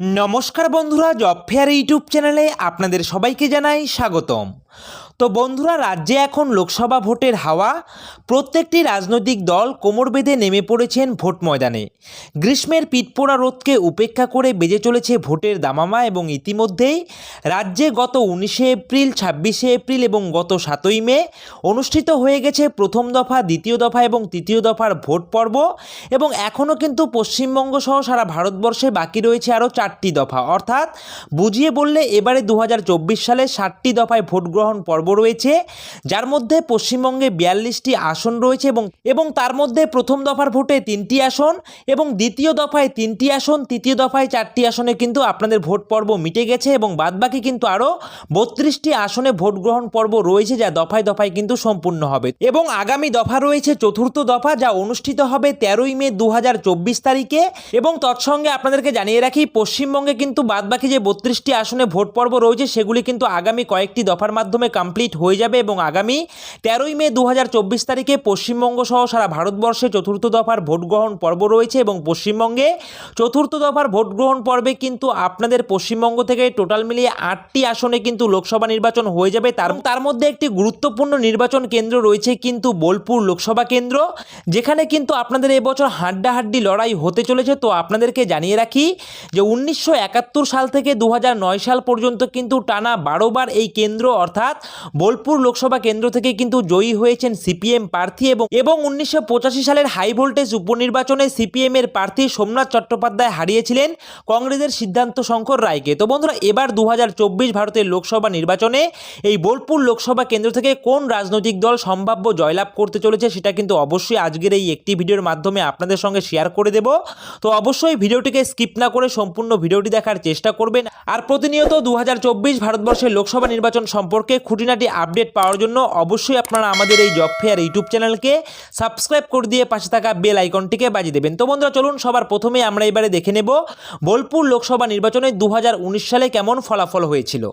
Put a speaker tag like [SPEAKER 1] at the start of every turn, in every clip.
[SPEAKER 1] নমস্কার বন্ধুরা job fair YouTube চ্যানেলে আপনাদের সবাইকে জানাই স্বাগতম। তো বন্ধুরা, রাজ্যে এখন লোকসভা ভোটের হাওয়া। প্রত্যেকটি রাজনৈতিক দল কোমর বেঁধে নেমে পড়েছেন ভোট ময়দানে। গ্রীষ্মের পিঠপোড়া রোদকে উপেক্ষা করে বেজে চলেছে ভোটের দামামা এবং ইতিমধ্যেই রাজ্যে গত উনিশে এপ্রিল, ছাব্বিশে এপ্রিল এবং গত সাতই মে অনুষ্ঠিত হয়ে গেছে প্রথম দফা, দ্বিতীয় দফা এবং তৃতীয় দফার ভোট পর্ব এবং এখনও কিন্তু পশ্চিমবঙ্গ সহ সারা ভারতবর্ষে বাকি রয়েছে আরও চারটি দফা। অর্থাৎ বুঝিয়ে বললে এবারে দু হাজার চব্বিশ সালে ষাটটি দফায় ভোট গ্রহণ পর্ব রয়েছে, যার মধ্যে পশ্চিমবঙ্গে বিয়াল্লিশটি আসন রয়েছে এবং এবং তার মধ্যে প্রথম দফার ভোটে তিনটি আসন এবং দ্বিতীয় দফায় তিনটি আসন, তৃতীয় দফায় চারটি আসনে কিন্তু আপনাদের ভোট পর্ব মিটে গেছে এবং বাদবাকি কিন্তু আরও বত্রিশটি আসনে ভোট গ্রহণ পর্ব রয়েছে যা দফায় দফায় কিন্তু সম্পূর্ণ হবে। এবং আগামী দফা রয়েছে চতুর্থ দফা যা অনুষ্ঠিত হবে তেরোই মে দু হাজার চব্বিশ তারিখে এবং তৎসঙ্গে আপনাদেরকে জানিয়ে রাখি, পশ্চিমবঙ্গে কিন্তু বাদবাকি যে বত্রিশটি আসনে ভোট পর্ব রয়েছে সেগুলি কিন্তু আগামী কয়েকটি দফার মাধ্যমে কমপ্লিট হয়ে যাবে এবং আগামী তেরোই মে দু হাজার চব্বিশ তারিখে পশ্চিমবঙ্গ সহ সারা ভারতবর্ষে চতুর্থ দফার ভোট গ্রহণ পর্ব রয়েছে এবং পশ্চিমবঙ্গে চতুর্থ দফার ভোট গ্রহণ পর্বে কিন্তু আপনাদের পশ্চিমবঙ্গ থেকে টোটাল মিলিয়ে আটটি আসনে কিন্তু লোকসভা নির্বাচন হয়ে যাবে। তার তার মধ্যে একটি গুরুত্বপূর্ণ নির্বাচন কেন্দ্র রয়েছে কিন্তু বোলপুর লোকসভা কেন্দ্র, যেখানে কিন্তু আপনাদের এবছর হাড্ডাহাড্ডি লড়াই হতে চলেছে। তো আপনাদেরকে জানিয়ে রাখি যে উনিশশো একাত্তর সাল থেকে দু সাল পর্যন্ত কিন্তু টানা বারোবার এই কেন্দ্র, অর্থাৎ বোলপুর লোকসভা কেন্দ্র থেকে কিন্তু জয়ী হয়েছেন সিপিএম প্রার্থী এবং এবং উনিশশো পঁচাশি সালের হাই ভোল্টেজ উপনির্বাচনে সিপিএম এর প্রার্থী সোমনাথ চট্টোপাধ্যায় হারিয়েছিলেন কংগ্রেসের সিদ্ধান্ত শঙ্কর রায়কে। তো বন্ধুরা, এবার দু ভারতের লোকসভা নির্বাচনে এই বোলপুর লোকসভা কেন্দ্র থেকে কোন রাজনৈতিক দল সম্ভাব্য জয়লাভ করতে চলেছে সেটা কিন্তু অবশ্যই আজকের এই একটি ভিডিওর মাধ্যমে আপনাদের সঙ্গে শেয়ার করে দেব। তো অবশ্যই ভিডিওটিকে স্কিপ না করে সম্পূর্ণ ভিডিওটি দেখার চেষ্টা করবেন। আর প্রতিনিয়ত দু হাজার চব্বিশ ভারতবর্ষের লোকসভা নির্বাচন সম্পর্কে খুঁটিনাটি আপডেট পাওয়ার জন্য অবশ্যই আপনারা আমাদের এই জব ফেয়ার ইউটিউব চ্যানেলকে সাবস্ক্রাইব করে দিয়ে পাশে থাকা বেল আইকনটিকে বাজিয়ে দেবেন। তো বন্ধুরা, চলুন সবার প্রথমে আমরা এবারে দেখে নেব বোলপুর লোকসভা নির্বাচনে দু হাজার উনিশ সালে কেমন ফলাফল হয়েছিল।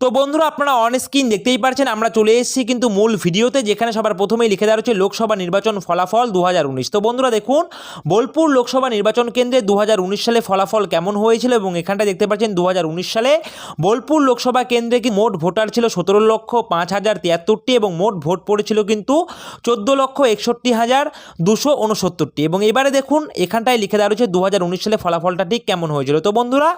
[SPEAKER 1] তো বন্ধুরা, আপনারা অন স্ক্রিন দেখতেই পারছেন, আমরা চলে এসেছি কিন্তু মূল ভিডিওতে, যেখানে সবার প্রথমেই লিখে দেওয়া হচ্ছে লোকসভা নির্বাচন ফলাফল দু হাজার উনিশ। তো বন্ধুরা, দেখুন, বোলপুর লোকসভা নির্বাচন কেন্দ্রে দু হাজার উনিশ সালে ফলাফল কেমন হয়েছিল এবং এখানটা দেখতে পাচ্ছেন দু হাজার উনিশ সালে বোলপুর লোকসভা কেন্দ্রে কি মোট ভোটার ছিল সতেরো লক্ষ পাঁচ হাজার তিয়াত্তরটি এবং মোট ভোট পড়েছিল কিন্তু চোদ্দ লক্ষ একষট্টি হাজার দুশো উনসত্তরটি। এবং এবারে দেখুন, এখানটায় লিখে দেওয়া রয়েছে দু সালে ফলাফলটা ঠিক কেমন হয়েছিল। তো বন্ধুরা,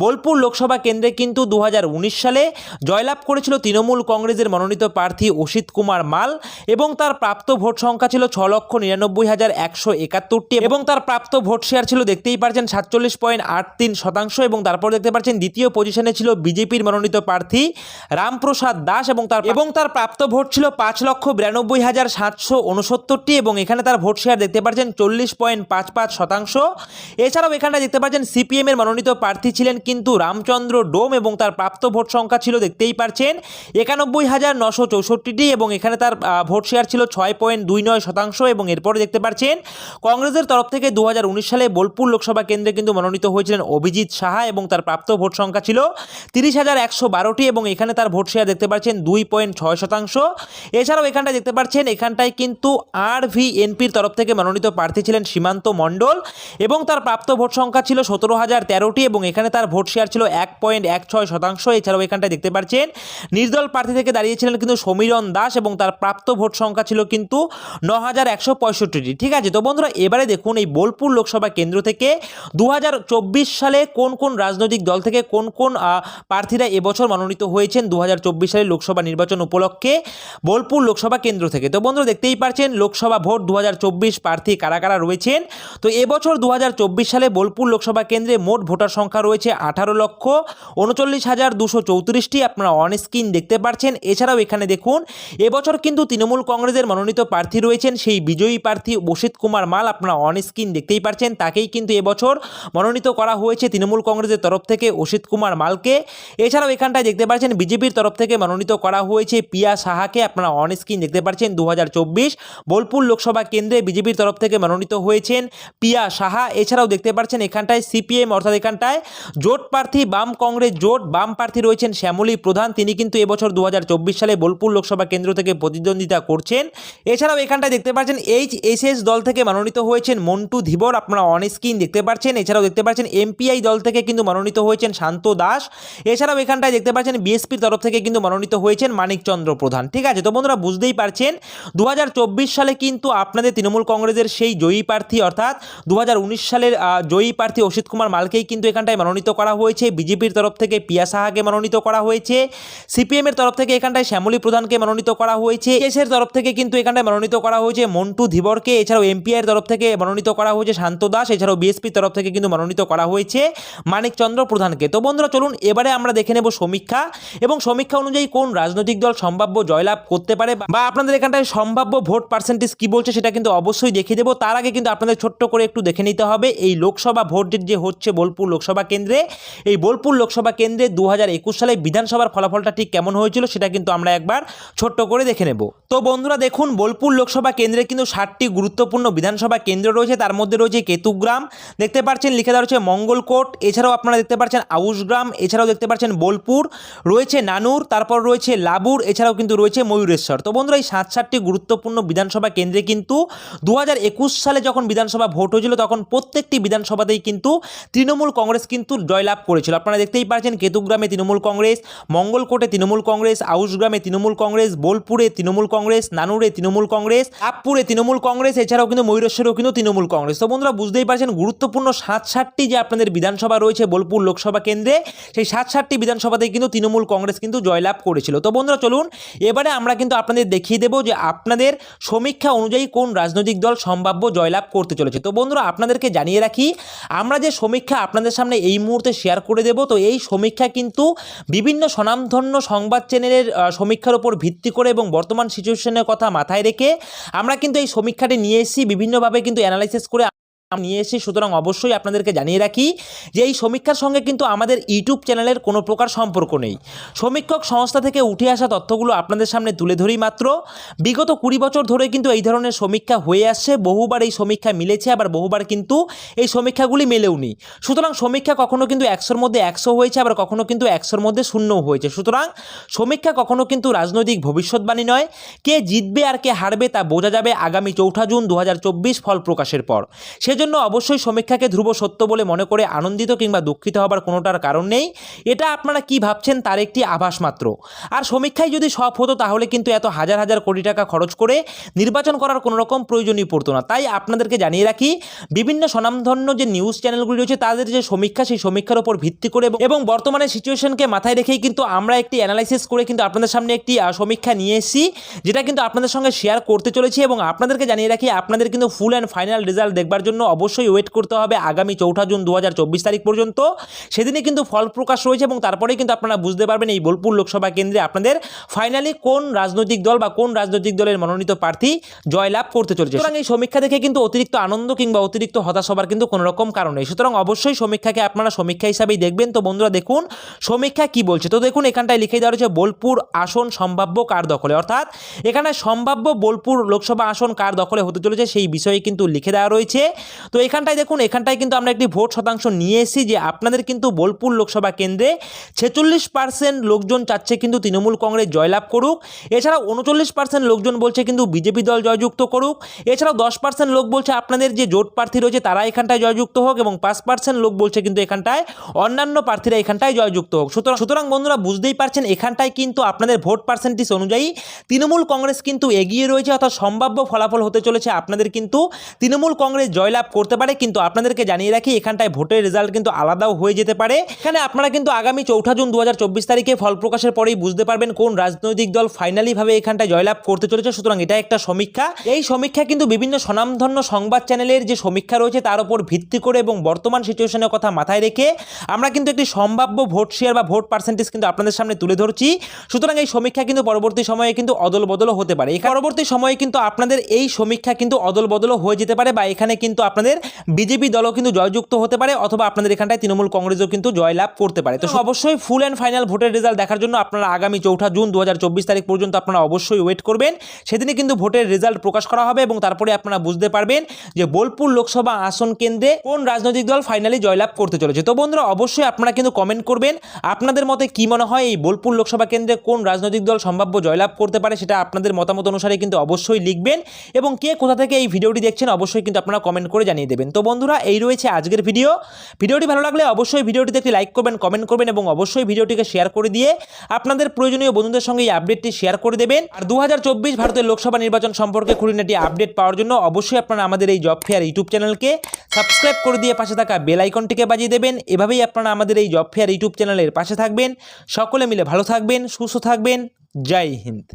[SPEAKER 1] বোলপুর লোকসভা কেন্দ্রে কিন্তু দু হাজার উনিশ সালে জয়লাভ করেছিল তৃণমূল কংগ্রেসের মনোনীত প্রার্থী অসিত কুমার মাল এবং তার প্রাপ্ত ভোট সংখ্যা ছিল ছ লক্ষ নিরানব্বই হাজার একশো একাত্তরটি এবং তার প্রাপ্ত ভোট শেয়ার ছিল, দেখতেই পারছেন সাতচল্লিশ পয়েন্ট আট তিন শতাংশ এবং তারপর দেখতে পাচ্ছেন দ্বিতীয় পজিশনে ছিল বিজেপির মনোনীত প্রার্থী রামপ্রসাদ দাস এবং তার এবং তার প্রাপ্ত ভোট ছিল পাঁচ লক্ষ বিরানব্বই হাজার সাতশো উনসত্তরটি এবং এখানে তার ভোট শেয়ার দেখতে পাচ্ছেন চল্লিশ পয়েন্ট পাঁচ পাঁচ শতাংশ। এছাড়াও এখানে দেখতে পাচ্ছেন সিপিএম এর মনোনীত প্রার্থী ছিলেন কিন্তু রামচন্দ্র ডোম এবং তার প্রাপ্ত ভোট সংখ্যা ছিল দেখতেই পারছেন একানব্বই হাজার নশো চৌষট্টিটি এবং এখানে তার ভোট শেয়ার ছিল ছয় পয়েন্ট দুই নয় শতাংশ এবং এরপরে দেখতে পাচ্ছেন কংগ্রেসের তরফ থেকে দু হাজার উনিশ সালে বোলপুর লোকসভা কেন্দ্রে কিন্তু মনোনীত হয়েছিলেন অভিজিৎ সাহা এবং তার প্রাপ্ত ভোট সংখ্যা ছিল তিরিশ হাজার একশো বারোটি এবং এখানে তার ভোট শেয়ার দেখতে পাচ্ছেন দুই পয়েন্ট ছয় শতাংশ। এছাড়াও এখানটায় দেখতে পাচ্ছেন, এখানটায় কিন্তু আর এনপির তরফ থেকে মনোনীত প্রার্থী ছিলেন সীমান্ত মণ্ডল এবং তার প্রাপ্ত ভোট সংখ্যা ছিল সতেরো হাজার তেরোটি এবং এখানে তার ভোট শেয়ার ছিল এক পয়েন্ট এক ছয় শতাংশ। এছাড়াও এখানটায় দেখতে পাচ্ছেন, নির্দল প্রার্থী থেকে দাঁড়িয়েছিলেন কিন্তু সমীরণ দাস এবং তার প্রাপ্ত ভোট সংখ্যা ছিল কিন্তু ন হাজার একশো পঁয়ষট্টিটি। ঠিক আছে, তো বন্ধুরা, এবারে দেখুন এই বোলপুর লোকসভা কেন্দ্র থেকে দু হাজার চব্বিশ সালে কোন কোন রাজনৈতিক দল থেকে কোন কোন প্রার্থীরা এবছর মনোনীত হয়েছেন? দু হাজার চব্বিশ সালে লোকসভা নির্বাচন উপলক্ষে বোলপুর লোকসভা কেন্দ্র থেকে। তো বন্ধুরা, দেখতেই পারছেন, লোকসভা ভোট দু হাজার চব্বিশ প্রার্থী কারা কারা রয়েছেন? তো এবছর দু হাজার চব্বিশ সালে বোলপুর লোকসভা কেন্দ্রে মোট ভোটার সংখ্যা রয়েছে আঠারো লক্ষ উনচল্লিশ হাজার দুশো চৌত্রিশটি। আপনারা অন স্ক্রিন দেখতে পাচ্ছেন এছাড়াও এখানে দেখুন, এবছর কিন্তু তৃণমূল কংগ্রেসের মনোনীত প্রার্থী রয়েছেন সেই বিজয়ী প্রার্থী বসিত কুমার মাল। আপনারা অন স্ক্রিন দেখতেই পাচ্ছেন তাকেই কিন্তু এবছর মনোনীত করা হয়েছে তৃণমূল কংগ্রেসের তরফ থেকে অসিত কুমার মালকে। এছাড়াও এখানটায় দেখতে পাচ্ছেন বিজেপির তরফ থেকে মনোনীত করা করা হয়েছে। পিয়া সাহাকে আপনারা অন স্ক্রিন দেখতে পাচ্ছেন দু হাজার চব্বিশ। বোলপুর লোকসভা কেন্দ্রে বিজেপির তরফ থেকে মনোনীত হয়েছেন পিয়া সাহা। এছাড়াও দেখতে পাচ্ছেন এখানটায় সিপিএম অর্থাৎ এখানটায় জোট প্রার্থী, বাম কংগ্রেস জোট, বাম প্রার্থী রয়েছেন শ্যামলী প্রধান। তিনি কিন্তু এবছর দু হাজার চব্বিশ সালে বোলপুর লোকসভা কেন্দ্র থেকে প্রতিদ্বন্দ্বিতা করছেন। এছাড়াও এখানটায় দেখতে পাচ্ছেন এইচ এস এস দল থেকে মনোনীত হয়েছেন মন্টু ধীবর। আপনারা অন স্ক্রিন দেখতে পাচ্ছেন। এছাড়াও দেখতে পাচ্ছেন এমপিআই দল থেকে কিন্তু মনোনীত হয়েছেন শান্ত দাস। এছাড়াও এখানটায় দেখতে পাচ্ছেন বিএসপির তরফ থেকে কিন্তু মনোনীত হয়েছেন মানিকচন্দ্র প্রধান। ঠিক আছে, তো বন্ধুরা বুঝতেই পারছেন দু হাজার চব্বিশ সালে কিন্তু আপনাদের তৃণমূল কংগ্রেসের সেই জয়ী প্রার্থী, অর্থাৎ দু হাজার উনিশ সালের জয়ী প্রার্থী অসিত কুমার মালকেই কিন্তু এখানটায় মনোনীত করা হয়েছে। বিজেপির তরফ থেকে পিয়া সাহাকে মনোনীত করা হয়েছে। সিপিএমের তরফ থেকে এখানটায় শ্যামলী প্রধানকে মনোনীত করা হয়েছে। এসের তরফ থেকে কিন্তু এখানটায় মনোনীত করা হয়েছে মন্টু ধীবরকে। এছাড়াও এমপিআর তরফ থেকে মনোনীত করা হয়েছে শান্ত দাস। এছাড়াও বিএসপির তরফ থেকে কিন্তু মনোনীত করা হয়েছে মানিকচন্দ্র প্রধানকে। তো বন্ধুরা চলুন, এবারে আমরা দেখে নেব সমীক্ষা। এবং সমীক্ষা অনুযায়ী কোন রাজনৈতিক দল সম্ভাব্য জয়লাভ করতে পারে বা আপনাদের এখানটায় সম্ভাব্য ভোট পার্সেন্টেজ কি বলছে সেটা কিন্তু অবশ্যই দেখিয়ে দেবো। তার আগে কিন্তু আপনাদের ছোট্ট করে একটু দেখে নিতে হবে। এই লোকসভা ভোট যে হচ্ছে বোলপুর লোকসভা কেন্দ্রে, এই বোলপুর লোকসভা কেন্দ্রে দু হাজার একুশ সালে বিধানসভার ফলাফলটা ঠিক কেমন হয়েছিল সেটা কিন্তু আমরা একবার ছোট্ট করে দেখে নেব। তো বন্ধুরা দেখুন, বোলপুর লোকসভা কেন্দ্রে কিন্তু ষাটটি গুরুত্বপূর্ণ বিধানসভা কেন্দ্র রয়েছে। তার মধ্যে রয়েছে কেতুগ্রাম, দেখতে পাচ্ছেন লিখে দেওয়া রয়েছে মঙ্গলকোট, এছাড়াও আপনারা দেখতে পাচ্ছেন আউশগ্রাম, এছাড়াও দেখতে পাচ্ছেন বোলপুর, রয়েছে নানুর, তারপর রয়েছে লাবুর, এছাড়াও কিন্তু রয়েছে ময়ূরেশ্বর। তো বন্ধুরা, এই সাত সাতটি গুরুত্বপূর্ণ বিধানসভা কেন্দ্রে কিন্তু দু হাজার একুশ সালে যখন বিধানসভা ভোট হয়েছিল, তখন প্রত্যেকটি বিধানসভাতেই কিন্তু তৃণমূল কংগ্রেস কিন্তু জয়লাভ করেছিল। আপনারা দেখতেই পাচ্ছেন, কেতুগ্রামে তৃণমূল কংগ্রেস, মঙ্গলকোটে তৃণমূল কংগ্রেস, আউশগ্রামে তৃণমূল কংগ্রেস, বোলপুরে তৃণমূল কংগ্রেস, নানুরে তৃণমূল কংগ্রেস আপপুরে তৃণমূল কংগ্রেস, এছাড়াও কিন্তু ময়ূরেশ্বরেও কিন্তু তৃণমূল কংগ্রেস। তো বন্ধুরা, বুঝতেই পারছেন, গুরুত্বপূর্ণ সাত সাতটি যে আপনাদের বিধানসভা রয়েছে বোলপুর লোকসভা কেন্দ্রে, সেই সাত সাতটি বিধানসভাতেই কিন্তু তৃণমূল কংগ্রেস কিন্তু জয়লাভ করেছিল। তো বন্ধুরা চলুন, এবারে আমরা কিন্তু আপনাদের দেখিয়ে দেবো যে আপনাদের সমীক্ষা অনুযায়ী কোন রাজনৈতিক দল সম্ভাব্য জয়লাভ করতে চলেছে। তো বন্ধুরা, আপনাদেরকে জানিয়ে রাখি, আমরা যে সমীক্ষা আপনাদের সামনে এই মুহূর্তে শেয়ার করে দেব, তো এই সমীক্ষা কিন্তু বিভিন্ন স্বনামধন্য সংবাদ চ্যানেলের সমীক্ষার উপর ভিত্তি করে এবং বর্তমান সিচুয়েশনের কথা মাথায় রেখে আমরা কিন্তু এই সমীক্ষাটি নিয়ে এসেছি। বিভিন্নভাবে কিন্তু অ্যানালাইসিস করে নিয়ে এসেছি। সুতরাং অবশ্যই আপনাদেরকে জানিয়ে রাখি যে এই সমীক্ষার সঙ্গে কিন্তু আমাদের ইউটিউব চ্যানেলের কোনো প্রকার সম্পর্ক নেই। সমীক্ষক সংস্থা থেকে উঠে আসা তথ্যগুলো আপনাদের সামনে তুলে ধরি মাত্র। বিগত কুড়ি বছর ধরে কিন্তু এই ধরনের সমীক্ষা হয়ে আসছে। বহুবার এই সমীক্ষা মিলেছে, আবার বহুবার কিন্তু এই সমীক্ষাগুলি মেলেও মেলেওনি। সুতরাং সমীক্ষা কখনো কিন্তু একশোর মধ্যে একশো হয়েছে, আবার কখনো কিন্তু একশোর মধ্যে শূন্যও হয়েছে। সুতরাং সমীক্ষা কখনো কিন্তু রাজনৈতিক ভবিষ্যৎবাণী নয়। কে জিতবে আর কে হারবে তা বোঝা যাবে আগামী চৌঠা জুন দু হাজার চব্বিশ ফল প্রকাশের পর। সেজন্য অবশ্যই সমীক্ষাকে ধ্রুব সত্য বলে মনে করে আনন্দিত কিংবা দুঃখিত হবার কোনোটার কারণ নেই। এটা আপনারা কি ভাবছেন তার একটি আভাস মাত্র। আর সমীক্ষায় যদি সব হতো তাহলে কিন্তু এত হাজার হাজার কোটি টাকা খরচ করে নির্বাচন করার কোনো রকম প্রয়োজনই পড়তো না। তাই আপনাদেরকে জানিয়ে রাখি, বিভিন্ন স্বনামধন্য যে নিউজ চ্যানেলগুলি রয়েছে তাদের যে সমীক্ষা সেই সমীক্ষার উপর ভিত্তি করে এবং- বর্তমানে সিচুয়েশনকে মাথায় রেখেই কিন্তু আমরা একটি অ্যানালাইসিস করে কিন্তু আপনাদের সামনে একটি সমীক্ষা নিয়ে এসেছি, যেটা কিন্তু আপনাদের সঙ্গে শেয়ার করতে চলেছি এবং আপনাদেরকে জানিয়ে রাখি, আপনাদের কিন্তু ফুল অ্যান্ড ফাইনাল রেজাল্ট দেখবার জন্য অবশ্যই ওয়েট করতে হবে আগামী চৌঠা জুন দু হাজার চব্বিশ তারিখ পর্যন্ত। সেদিনে কিন্তু ফল প্রকাশ রয়েছে এবং তারপরেই কিন্তু আপনারা বুঝতে পারবেন এই বোলপুর লোকসভা কেন্দ্রে আপনাদের ফাইনালি কোন রাজনৈতিক দল বা কোন রাজনৈতিক দলের মনোনীত প্রার্থী জয়লাভ করতে চলেছে। সুতরাং এই সমীক্ষা দেখে কিন্তু অতিরিক্ত আনন্দ কিংবা অতিরিক্ত হতাশ হবার কিন্তু কোনো রকম কারণ নেই। সুতরাং অবশ্যই সমীক্ষাকে আপনারা সমীক্ষা হিসাবেই দেখবেন। তো বন্ধুরা, দেখুন সমীক্ষা কি বলছে? তো দেখুন, এখানটায় লিখে দেওয়া রয়েছে বোলপুর আসন সম্ভাব্য কার দখলে? অর্থাৎ এখানে সম্ভাব্য বোলপুর লোকসভা আসন কার দখলে হতে চলেছে সেই বিষয়ে কিন্তু লিখে দেওয়া রয়েছে। তো এখানটায় দেখুন, এখানটায় কিন্তু আমরা একটি ভোট শতাংশ নিয়ে এসেছি যে আপনাদের কিন্তু বোলপুর লোকসভা কেন্দ্রে ছেচল্লিশ পার্সেন্ট লোকজন চাচ্ছে কিন্তু তৃণমূল কংগ্রেস জয়লাভ করুক। এছাড়াও উনচল্লিশ পার্সেন্ট লোকজন বলছে কিন্তু বিজেপি দল জয়যুক্ত করুক। এছাড়াও দশ পার্সেন্ট লোক বলছে আপনাদের যে জোট প্রার্থী রয়েছে তারা এখানটায় জয়যুক্ত হোক এবং পাঁচ পার্সেন্ট লোক বলছে কিন্তু এখানটায় অন্যান্য প্রার্থীরা এখানটায় জয়যুক্ত হোক। সুতরাং সুতরাং বন্ধুরা বুঝতেই পারছেন, এখানটায় কিন্তু আপনাদের ভোট পার্সেন্টেজ অনুযায়ী তৃণমূল কংগ্রেস কিন্তু এগিয়ে রয়েছে, অর্থাৎ সম্ভাব্য ফলাফল হতে চলেছে। আপনাদের কিন্তু তৃণমূল কংগ্রেস জয়লাভ করতে পারে, কিন্তু আপনাদেরকে জানিয়ে রাখি, এখানটায় ভোটের রেজাল্ট কিন্তু আলাদাও হয়ে যেতে পারে। এখানে আপনারা কিন্তু আগামী চৌঠা জুন দুহাজার চব্বিশ তারিখে ফল প্রকাশের পরেই বুঝতে পারবেন কোন রাজনৈতিক দল ফাইনালি ভাবে এখানটায় জয়লাভ করতে চলেছে। সুতরাং এটা একটা সমীক্ষা। এই সমীক্ষা কিন্তু বিভিন্ন স্বনামধন্য সংবাদ চ্যানেলের যে সমীক্ষা রয়েছে, তার উপর ভিত্তি করে এবং বর্তমান সিচুয়েশনের কথা মাথায় রেখে আমরা কিন্তু একটি সম্ভাব্য ভোট শেয়ার বা ভোট পার্সেন্টেজ কিন্তু আপনাদের সামনে তুলে ধরছি। সুতরাং এই সমীক্ষা কিন্তু পরবর্তী সময়ে কিন্তু অদল বদলও হতে পারে। পরবর্তী সময়ে কিন্তু আপনাদের এই সমীক্ষা কিন্তু অদল বদলও হয়ে যেতে পারে বা এখানে কিন্তু আপনাদের বিজেপি দলও কিন্তু জয়যুক্ত হতে পারে অথবা আপনাদের এখানটায় তৃণমূল কংগ্রেসও কিন্তু জয়লাভ করতে পারে। তো অবশ্যই ফুল অ্যান্ড ফাইনাল ভোটের রেজাল্ট দেখার জন্য আপনারা আগামী চৌঠা জুন দু হাজার চব্বিশ তারিখ পর্যন্ত আপনারা অবশ্যই ওয়েট করবেন। সেদিনে কিন্তু ভোটের রেজাল্ট প্রকাশ করা হবে এবং তারপরে আপনারা বুঝতে পারবেন যে বোলপুর লোকসভা আসন কেন্দ্রে কোন রাজনৈতিক দল ফাইনালি জয়লাভ করতে চলেছে। তো বন্ধুরা অবশ্যই আপনারা কিন্তু কমেন্ট করবেন আপনাদের মতে কি মনে হয় এই বোলপুর লোকসভা কেন্দ্রে কোন রাজনৈতিক দল সম্ভাব্য জয়লাভ করতে পারে সেটা আপনাদের মতামত অনুসারে কিন্তু অবশ্যই লিখবেন এবং কে কোথা থেকে এই ভিডিওটি দেখছেন অবশ্যই কিন্তু আপনারা কমেন্ট করে জানিয়ে দেবেন। তো বন্ধুরা, এই রয়েছে আজকের ভিডিও ভিডিওটি ভালো লাগলে অবশ্যই ভিডিওটিতে একটি লাইক করবেন কমেন্ট করবেন এবং অবশ্যই ভিডিওটিকে শেয়ার করে দিয়ে আপনাদের প্রয়োজনীয় বন্ধুদের সঙ্গে এই আপডেটটি শেয়ার করে দেবেন। আর দু হাজার চব্বিশ ভারতের লোকসভা নির্বাচন সম্পর্কে খুঁটিনাটি আপডেট পাওয়ার জন্য অবশ্যই আপনারা আমাদের এই জব ফেয়ার ইউটিউব চ্যানেলকে সাবস্ক্রাইব করে দিয়ে পাশে থাকা বেল আইকনটিকে বাজিয়ে দেবেন। এভাবেই আপনারা আমাদের এই জব ফেয়ার ইউটিউব চ্যানেলের পাশে থাকবেন। সকলে মিলে ভালো থাকবেন, সুস্থ থাকবেন। জয় হিন্দ।